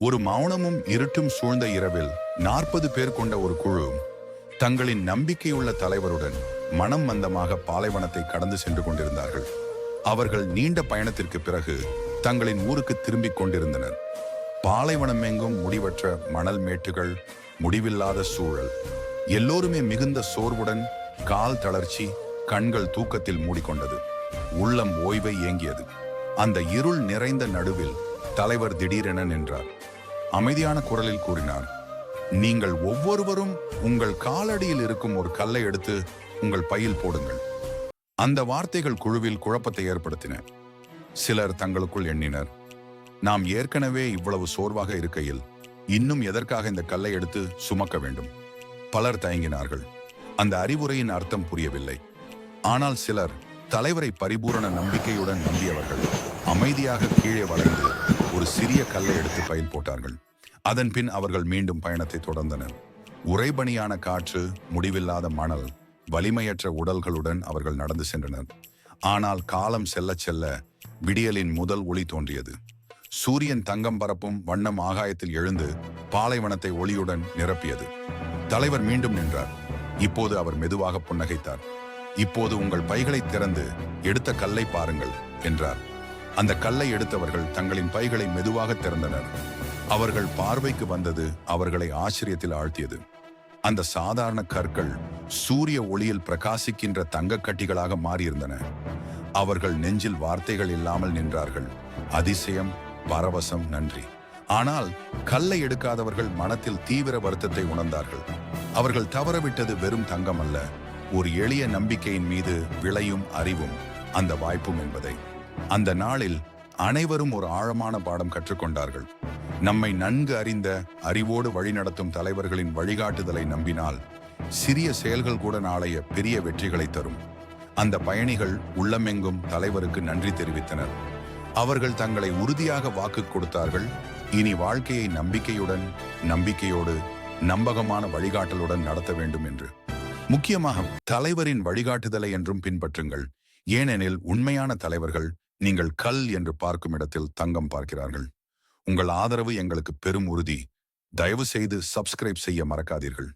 ஒரு மௌனமும் இருட்டும் சூழ்ந்த இரவில் நாற்பது பேர் கொண்ட ஒரு குழு தங்களின் நம்பிக்கையுள்ள தலைவருடன் மனம் மந்தமாக பாலைவனத்தை கடந்து சென்று கொண்டிருந்தார்கள். அவர்கள் நீண்ட பயணத்திற்கு பிறகு தங்களின் ஊருக்கு திரும்பிக் கொண்டிருந்தனர். பாலைவனம் எங்கும் முடிவற்ற மணல் மேட்டுகள் முடிவில்லாத சூழல் எல்லோருமே மிகுந்த சோர்வுடன் கால் தளர்ச்சி கண்கள் தூக்கத்தில் மூடிக்கொண்டது. உள்ளம் ஓய்வை ஏங்கியது. அந்த இருள் நிறைந்த நடுவில் தலைவர் திடீரென நின்றார். அமைதியான குரலில் கூறினார் நீங்கள் ஒவ்வொருவரும் உங்கள் காலடியில் இருக்கும் ஒரு கல்லை எடுத்து உங்கள் பையில் போடுங்கள். அந்த வார்த்தைகள் குழுவில் குழப்பத்தை ஏற்படுத்தின. சிலர் தங்களுக்குள் எண்ணினர் நாம் ஏற்கனவே இவ்வளவு சோர்வாக இருக்கையில் இன்னும் எதற்காக இந்த கல்லை எடுத்து சுமக்க வேண்டும்? பலர் தயங்கினார்கள். அந்த அறிவுரையின் அர்த்தம் புரியவில்லை. ஆனால் சிலர் தலைவரை பரிபூரண நம்பிக்கையுடன் நம்பியவர்கள் அமைதியாக கீழே வளைந்து ஒரு சிறிய கல்லை எடுத்து பயில் போட்டார்கள். அதன் பின் அவர்கள் மீண்டும் பயணத்தை தொடர்ந்தனர். உறைபனியான காற்று முடிவில்லாத மணல் வலிமையற்ற உடல்களுடன் அவர்கள் நடந்து சென்றனர். ஆனால் காலம் செல்ல செல்ல விடியலின் முதல் ஒளி தோன்றியது. சூரியன் தங்கம் பரப்பும் வண்ணம் ஆகாயத்தில் எழுந்து பாலைவனத்தை ஒளியுடன் நிரப்பியது. தலைவர் மீண்டும் நின்றார். இப்போது அவர் மெதுவாக புன்னகைத்தார். இப்போது உங்கள் பைகளை திறந்து எடுத்த கல்லை பாருங்கள் என்றார். அந்த கல்லை எடுத்தவர்கள் தங்களின் பைகளை மெதுவாக திறந்தனர். அவர்கள் பார்வைக்கு வந்தது அவர்களை ஆச்சரியத்தில் ஆழ்த்தியது. அந்த சாதாரண கற்கள் சூரிய ஒளியில் பிரகாசிக்கின்ற தங்கக் கட்டிகளாக மாறியிருந்தன. அவர்கள் நெஞ்சில் வார்த்தைகள் இல்லாமல் நின்றார்கள். அதிசயம் பரவசம் நன்றி. ஆனால் கல்லை எடுக்காதவர்கள் மனத்தில் தீவிர வருத்தத்தை உணர்ந்தார்கள். அவர்கள் தவறவிட்டது வெறும் தங்கம் அல்ல ஒரு எளிய நம்பிக்கையின் மீது விளையும் அறிவும் அந்த வாய்ப்பும் என்பதை. அந்த நாளில் அனைவரும் ஒரு ஆழமான பாடம் கற்றுக்கொண்டார்கள். நம்மை நன்கு அறிந்த அறிவோடு வழிநடத்தும் தலைவர்களின் வழிகாட்டுதலை நம்பினால் சிறிய செயல்கள் கூட நாளைய பெரிய வெற்றிகளை தரும். அந்த பயணிகள் உள்ளமெங்கும் தலைவருக்கு நன்றி தெரிவித்தனர். அவர்கள் தங்களை உறுதியாக வாக்கு கொடுத்தார்கள். இனி வாழ்க்கையை நம்பிக்கையுடன் நம்பிக்கையோடு நம்பகமான வழிகாட்டலுடன் நடத்த வேண்டும் என்று. முக்கியமாக தலைவரின் வழிகாட்டுதலை என்றும் பின்பற்றுங்கள். ஏனெனில் உண்மையான தலைவர்கள் நீங்கள் கல் என்று பார்க்கும் இடத்தில் தங்கம் பார்க்கிறார்கள். உங்கள் ஆதரவு எங்களுக்கு பெரும் உறுதி. தயவு செய்து சப்ஸ்கிரைப் செய்ய மறக்காதீர்கள்.